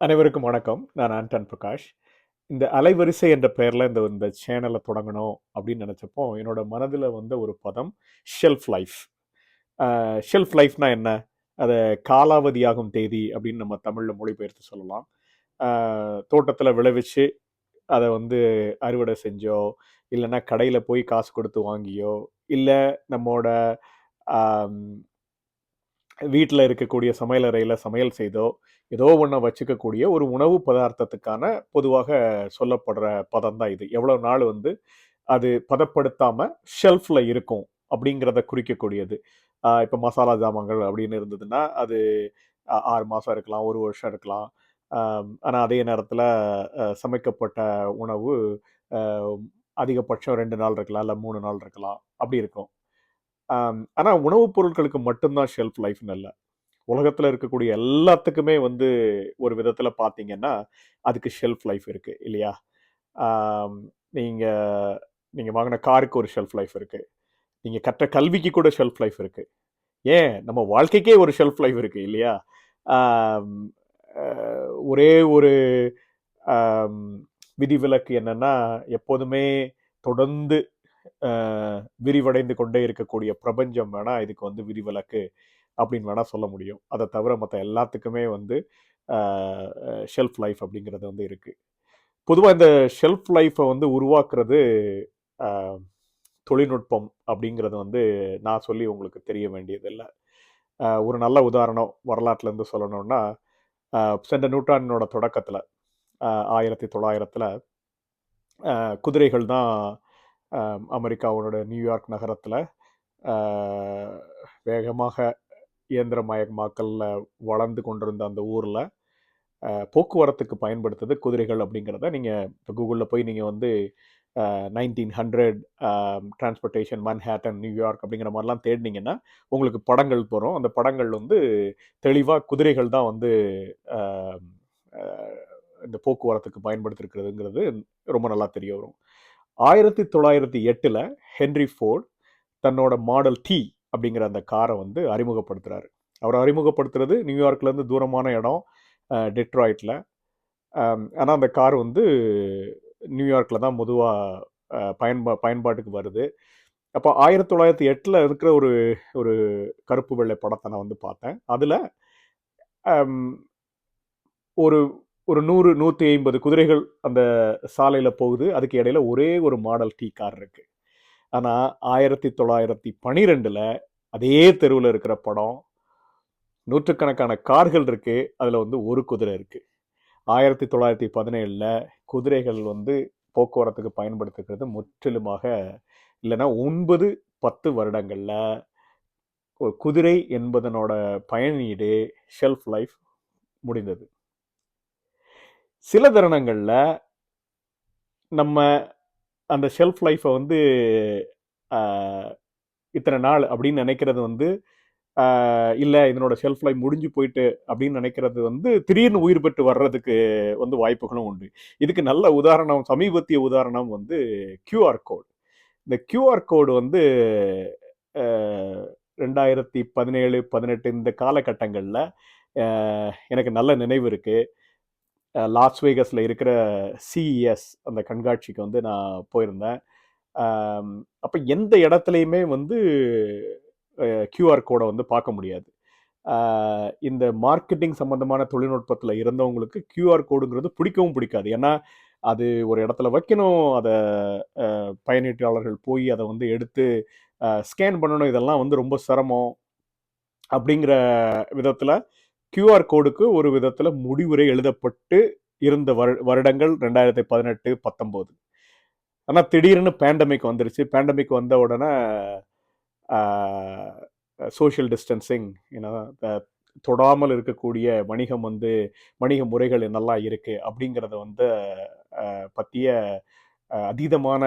அனைவருக்கும் வணக்கம். நான் ஆண்டன் பிரகாஷ். இந்த அலைவரிசை என்ற பெயரில் இந்த இந்த சேனலை தொடங்கணும் அப்படின்னு நினச்சப்போ என்னோட மனதில் வந்த ஒரு பதம் ஷெல்ஃப் லைஃப் ஷெல்ஃப் லைஃப்னா என்ன? அதை காலாவதியாகும் தேதி அப்படின்னு நம்ம தமிழில் மொழிபெயர்த்து சொல்லலாம். தோட்டத்தில் விளைவிச்சு அதை வந்து அறுவடை செஞ்சோ இல்லைன்னா கடையில் போய் காசு கொடுத்து வாங்கியோ இல்லை நம்மோட வீட்டில் இருக்கக்கூடிய சமையலறையில் சமையல் செய்தோ ஏதோ ஒன்றை வச்சுக்கக்கூடிய ஒரு உணவு பதார்த்தத்துக்கான பொதுவாக சொல்லப்படுற பதம் தான் இது. எவ்வளோ நாள் வந்து அது பதப்படுத்தாமல் ஷெல்ஃபில் இருக்கும் அப்படிங்கிறத குறிக்கக்கூடியது. இப்போ மசாலா ஜாமான்கள் அப்படின்னு இருந்ததுன்னா அது ஆறு மாதம் இருக்கலாம் ஒரு வருஷம் இருக்கலாம். ஆனால் அதே நேரத்தில் சமைக்கப்பட்ட உணவு அதிகபட்சம் ரெண்டு நாள் இருக்கலாம் இல்லை மூணு நாள் இருக்கலாம். அப்படி இருக்கும். ஆனால் உணவுப் பொருட்களுக்கு மட்டும்தான் ஷெல்ஃப் லைஃப்னு இல்லை உலகத்தில் இருக்கக்கூடிய எல்லாத்துக்குமே வந்து ஒரு விதத்தில் பார்த்தீங்கன்னா அதுக்கு ஷெல்ஃப் லைஃப் இருக்குது இல்லையா? நீங்கள் நீங்கள் வாங்கின காருக்கு ஒரு ஷெல்ஃப் லைஃப் இருக்குது நீங்கள் கற்ற கல்விக்கு கூட ஷெல்ஃப் லைஃப் இருக்குது ஏன்? நம்ம வாழ்க்கைக்கே ஒரு ஷெல்ஃப் லைஃப் இருக்குது இல்லையா? ஒரே ஒரு விதிவிலக்கு என்னென்னா எப்போதுமே தொடர்ந்து விரிவடைந்து கொண்டே இருக்கக்கூடிய பிரபஞ்சம் வேணால் இதுக்கு வந்து விரிவிலக்கு அப்படின்னு வேணால் சொல்ல முடியும். அதை தவிர மற்ற எல்லாத்துக்குமே வந்து ஷெல்ஃப் லைஃப் அப்படிங்கிறது வந்து இருக்குது பொதுவாக இந்த ஷெல்ஃப் லைஃப்பை வந்து உருவாக்குறது தொழில்நுட்பம் அப்படிங்கிறது வந்து நான் சொல்லி உங்களுக்கு தெரிய வேண்டியதில்லை. ஒரு நல்ல உதாரணம் வரலாற்றுலேருந்து சொல்லணும்னா சென்ற நூற்றாண்டினோட தொடக்கத்தில் ஆயிரத்தி தொள்ளாயிரத்தில் குதிரைகள் தான் அமெரிக்காவோட நியூயார்க் நகரத்தில் வேகமாக இயந்திரமயமாக்கல்ல வளர்ந்து கொண்டிருந்த அந்த ஊரில் போக்குவரத்துக்கு பயன்படுத்துது குதிரைகள் அப்படிங்கிறத நீங்கள் இப்போ கூகுளில் போய் நீங்கள் வந்து nineteen hundred transportation Manhattan New York அப்படிங்கிற மாதிரிலாம் தேடினீங்கன்னா உங்களுக்கு படங்கள் போகிறோம் அந்த படங்கள் வந்து தெளிவாக குதிரைகள் தான் வந்து இந்த போக்குவரத்துக்கு பயன்படுத்திருக்கிறதுங்கிறது ரொம்ப நல்லா தெரிய வரும். ஆயிரத்தி தொள்ளாயிரத்தி எட்டில் ஹென்ரி ஃபோர்ட் தன்னோட மாடல் டி அப்படிங்கிற அந்த காரை வந்து அறிமுகப்படுத்துகிறாரு அவர் அறிமுகப்படுத்துறது நியூயார்க்லேருந்து தூரமான இடம் டெட்ராய்டில். ஆனால் அந்த கார் வந்து நியூயார்க்கில் தான் பொதுவாக பயன்பா பயன்பாட்டுக்கு வருது. அப்போ ஆயிரத்தி தொள்ளாயிரத்தி எட்டில் இருக்கிற ஒரு ஒரு கருப்பு வெள்ளை படத்தை நான் வந்து பார்த்தேன். அதில் ஒரு ஒரு நூறு நூற்றி ஐம்பது குதிரைகள் அந்த சாலையில் போகுது. அதுக்கு இடையில ஒரே ஒரு மாடல் டீ கார் இருக்கு. ஆனால் ஆயிரத்தி தொள்ளாயிரத்தி பனிரெண்டில் அதே தெருவில் இருக்கிற படம் நூற்றுக்கணக்கான கார்கள் இருக்கு. அதில் வந்து ஒரு குதிரை இருக்கு. ஆயிரத்தி தொள்ளாயிரத்தி பதினேழில் குதிரைகள் வந்து போக்குவரத்துக்கு பயன்படுத்துகிறது முற்றிலுமாக இல்லைன்னா ஒன்பது பத்து வருடங்களில் ஒரு குதிரை என்பதனோட பயணீடு ஷெல்ஃப் லைஃப் முடிந்தது. சில தருணங்களில் நம்ம அந்த ஷெல்ஃப் லைஃப்பை வந்து இத்தனை நாள் அப்படின்னு நினைக்கிறது வந்து இல்லை இதனோட ஷெல்ஃப் லைஃப் முடிஞ்சு போயிட்டு அப்படின்னு நினைக்கிறது வந்து திடீர்னு உயிர் பெற்று வர்றதுக்கு வந்து வாய்ப்புகளும் உண்டு. இதுக்கு நல்ல உதாரணம் சமீபத்திய உதாரணம் வந்து கியூஆர் கோட் இந்த கியூஆர் கோடு வந்து ரெண்டாயிரத்தி பதினேழு பதினெட்டு இந்த காலகட்டங்களில் எனக்கு நல்ல நினைவு இருக்குது லாஸ் வேகஸில் இருக்கிற சிஇஎஸ் அந்த கண்காட்சிக்கு வந்து நான் போயிருந்தேன். அப்போ எந்த இடத்துலையுமே வந்து கியூஆர் கோடை வந்து பார்க்க முடியாது. இந்த மார்க்கெட்டிங் சம்மந்தமான தொழில்நுட்பத்தில் இருந்தவங்களுக்கு கியூஆர் கோடுங்கிறது பிடிக்கவும் பிடிக்காது. ஏன்னா அது ஒரு இடத்துல வைக்கணும் அதை பயனீட்டாளர்கள் போய் அதை வந்து எடுத்து ஸ்கேன் பண்ணணும் இதெல்லாம் வந்து ரொம்ப சிரமம் அப்படிங்கிற விதத்தில் கியூஆர் கோடுக்கு ஒரு விதத்தில் முடிவுரை எழுதப்பட்டு இருந்த வரு வருடங்கள் ரெண்டாயிரத்தி பதினெட்டு பத்தொம்போது. ஆனால் திடீர்னு பேண்டமிக் வந்துருச்சு. பேண்டமிக் வந்த உடனே சோஷியல் டிஸ்டன்சிங் ஏன்னா தொடாமல் இருக்கக்கூடிய வணிகம் வந்து வணிக முறைகள் என்னெல்லாம் இருக்குது அப்படிங்கிறத வந்து பற்றிய அதீதமான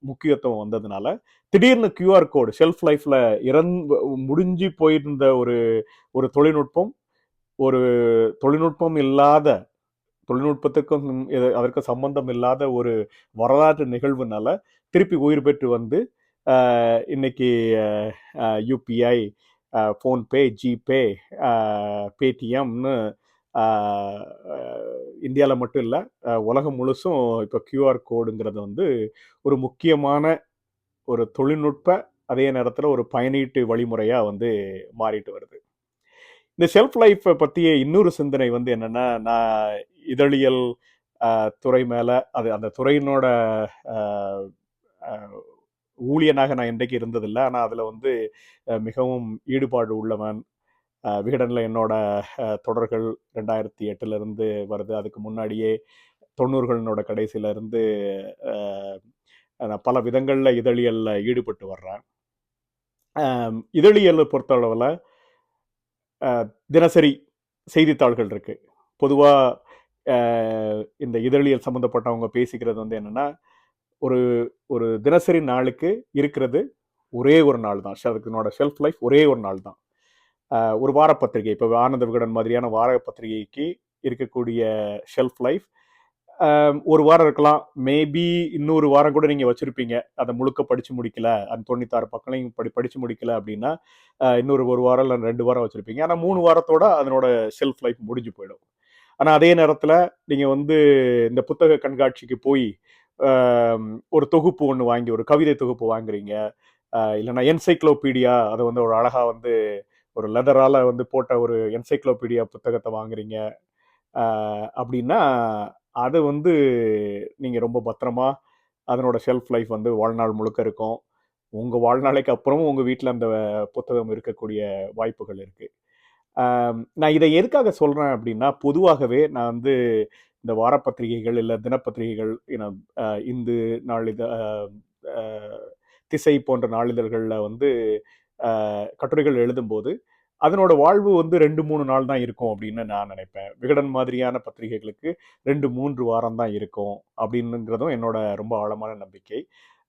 முக்கியத்துவம் வந்ததுனால திடீர்னு கியூஆர் கோடு ஷெல்ஃப் லைஃப்பில் இறந்து முடிஞ்சு போயிருந்த ஒரு ஒரு தொழில்நுட்பம் ஒரு தொழில்நுட்பம் இல்லாத தொழில்நுட்பத்துக்கும் இது- அதற்கு சம்பந்தம் இல்லாத ஒரு வரலாற்று நிகழ்வுனால திருப்பி உயிர் பெற்று வந்து இன்னைக்கு யூபிஐ ஃபோன்பே ஜிபே பேடிஎம்னு இந்தியாவில் மட்டும் இல்லை உலகம் முழுசும் இப்போ கியூஆர் கோடுங்கிறது வந்து ஒரு முக்கியமான ஒரு தொழில்நுட்ப அதே நேரத்தில் ஒரு பயனீட்டு வழிமுறையாக வந்து மாறிட்டு வருது. இந்த ஷெல்ஃப் லைஃப்பை பற்றிய இன்னொரு சிந்தனை வந்து என்னென்னா நான் இதழியல் துறை மேலே அது அந்த துறையினோட ஊழியனாக நான் இன்றைக்கு இருந்ததில்லை. ஆனால் அதில் வந்து மிகவும் ஈடுபாடு உள்ளவன் விகடனில் என்னோட தொடர்கள் ரெண்டாயிரத்தி எட்டுலேருந்து வருது. அதுக்கு முன்னாடியே தொண்ணூறுகளினோட கடைசியிலேருந்து நான் பல விதங்களில் இதழியலில் ஈடுபட்டு வர்றேன். இதழியலை பொறுத்தளவில் தினசரி செய்தித்தாள்கள் இருக்குது பொதுவாக இந்த இதழியல் சம்மந்தப்பட்டவங்க பேசிக்கிறது வந்து என்னென்னா ஒரு ஒரு தினசரி நாளுக்கு இருக்கிறது ஒரே ஒரு நாள் தான். அதுக்குனோட ஷெல்ஃப் லைஃப் ஒரே ஒரு நாள் தான். ஒரு வார பத்திரிகை இப்போ ஆனந்த விகடன் மாதிரியான வார பத்திரிகைக்கு இருக்கக்கூடிய ஷெல்ஃப் லைஃப் ஒரு வாரம் இருக்கலாம். மேபி இன்னொரு வாரம் கூட நீங்கள் வச்சுருப்பீங்க. அதை முழுக்க படித்து முடிக்கல. அந்த தொண்ணூத்தாறு பக்கங்களையும் படி படித்து முடிக்கல அப்படின்னா இன்னொரு ஒரு வாரம் இல்லை ரெண்டு வாரம் வச்சுருப்பீங்க. ஆனால் மூணு வாரத்தோட அதனோட செல்ஃப் லைஃப் முடிஞ்சு போயிடும். ஆனால் அதே நேரத்தில் நீங்கள் வந்து இந்த புத்தக கண்காட்சிக்கு போய் ஒரு தொகுப்பு ஒன்று வாங்கி ஒரு கவிதை தொகுப்பு வாங்குறீங்க. இல்லைன்னா என்சைக்ளோபீடியா அதை வந்து ஒரு அழகாக வந்து ஒரு லெதரால் வந்து போட்ட ஒரு என்சைக்ளோபீடியா புத்தகத்தை வாங்குறீங்க. அப்படின்னா அதை வந்து நீங்கள் ரொம்ப பத்திரமா அதனோட ஷெல்ஃப் லைஃப் வந்து வாழ்நாள் முழுக்க இருக்கும். உங்கள் வாழ்நாளைக்கு அப்புறமும் உங்கள் வீட்டில் அந்த புத்தகம் இருக்கக்கூடிய வாய்ப்புகள் இருக்குது நான் இதை எதுக்காக சொல்கிறேன் அப்படின்னா பொதுவாகவே நான் வந்து இந்த வாரப்பத்திரிகைகள் இல்லை தினப்பத்திரிகைகள் you இந்து நாளித திசை போன்ற நாளிதழ்களில் வந்து கட்டுரைகள் எழுதும்போது அதனோட வாழ்வு வந்து ரெண்டு மூணு நாள் தான் இருக்கும் அப்படின்னு நான் நினைப்பேன். விகடன் மாதிரியான பத்திரிகைகளுக்கு ரெண்டு மூன்று வாரம் தான் இருக்கும் அப்படின்னுங்கிறதும் என்னோட ரொம்ப ஆழமான நம்பிக்கை.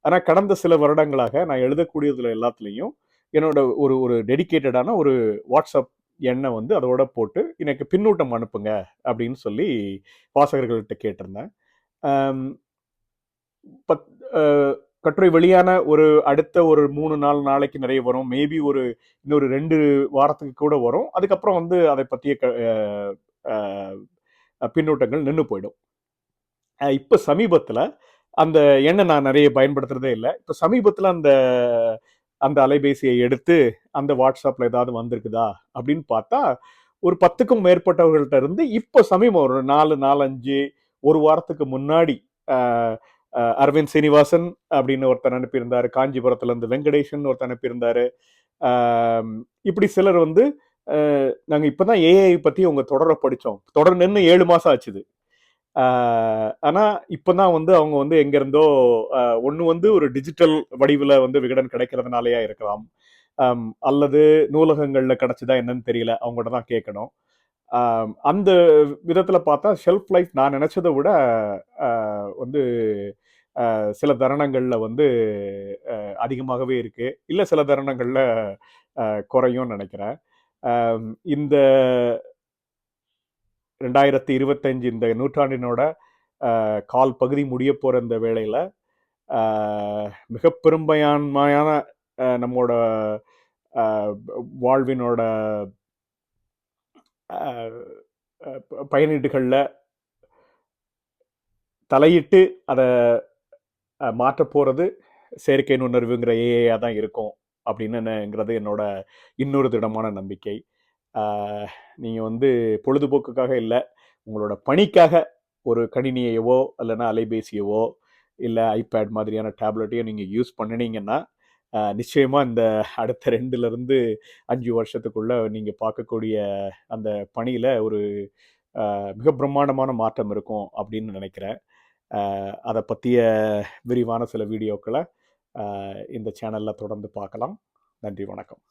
ஆனால் கடந்த சில வருடங்களாக நான் எழுதக்கூடியதில் எல்லாத்துலேயும் என்னோட ஒரு ஒரு டெடிகேட்டடான ஒரு வாட்ஸ்அப் எண்ணை வந்து அதோட போட்டு எனக்கு பின்னூட்டம் அனுப்புங்க அப்படின்னு சொல்லி வாசகர்கள்கிட்ட கேட்டிருந்தேன். பத் கட்டுரை வெளியான ஒரு அடுத்த ஒரு மூணு நாலு நாளைக்கு நிறைய வரும். மேபி ஒரு இன்னொரு ரெண்டு வாரத்துக்கு கூட வரும். அதுக்கப்புறம் வந்து அதை பற்றிய க பின்னூட்டங்கள் நின்று போயிடும். இப்போ சமீபத்தில் அந்த எண்ணெய் நான் நிறைய பயன்படுத்துறதே இல்லை. இப்போ சமீபத்தில் அந்த அந்த அலைபேசியை எடுத்து அந்த வாட்ஸ்அப்பில் ஏதாவது வந்திருக்குதா அப்படின்னு பார்த்தா ஒரு பத்துக்கும் மேற்பட்டவர்கள்ட்ட இருந்து இப்போ சமீபம் ஒரு நாலு நாலஞ்சு ஒரு வாரத்துக்கு முன்னாடி அரவிந்த் சீனிவாசன் அப்படின்னு ஒருத்தர் அனுப்பியிருந்தாரு. காஞ்சிபுரத்துலேருந்து வெங்கடேஷன் ஒருத்தர் அனுப்பியிருந்தார். இப்படி சிலர் வந்து நாங்கள் இப்போ தான் ஏஐ பற்றி உங்கள் தொடரை படித்தோம் தொடர் நின்று ஏழு மாதம் ஆச்சுது. ஆனால் இப்போ தான் வந்து அவங்க வந்து எங்கேருந்தோ ஒன்று வந்து ஒரு டிஜிட்டல் வடிவில் வந்து விகடன் கிடைக்கிறதுனாலயா இருக்கலாம். அல்லது நூலகங்களில் கிடச்சிதா என்னன்னு தெரியல. அவங்கள்ட்ட தான் கேட்கணும் அந்த விதத்தில் பார்த்தா ஷெல்ஃப் லைஃப் நான் நினச்சதை விட வந்து சில தருணங்களில் வந்து அதிகமாகவே இருக்குது இல்லை சில தருணங்களில் குறையும் நினைக்கிறேன். இந்த ரெண்டாயிரத்தி இருபத்தஞ்சு இந்த நூற்றாண்டினோட கால் பகுதி முடிய போகிற இந்த வேளையில் மிக பெரும்பான்மையான நம்மோட வாழ்வினோட பயனீடுகளில் தலையிட்டு அதை மாற்ற போகிறது செயற்கை நுண்ணறிவுங்கிற ஏஐயாக தான் இருக்கும் அப்படின்னுங்கிறது என்னோட இன்னொரு திடமான நம்பிக்கை. நீங்கள் வந்து பொழுதுபோக்குக்காக இல்லை உங்களோட பணிக்காக ஒரு கணினியையவோ இல்லைன்னா அலைபேசியவோ இல்லை ஐபேட் மாதிரியான டேப்லெட்டையோ நீங்கள் யூஸ் பண்ணினீங்கன்னா நிச்சயமாக இந்த அடுத்த ரெண்டுலேருந்து அஞ்சு வருஷத்துக்குள்ளே நீங்கள் பார்க்கக்கூடிய அந்த பணியில் ஒரு மிக பிரம்மாண்டமான மாற்றம் இருக்கும் அப்படின்னு நினைக்கிறேன். அதை பற்றிய விரிவான சில வீடியோக்களை இந்த சேனலில் தொடர்ந்து பார்க்கலாம். நன்றி வணக்கம்.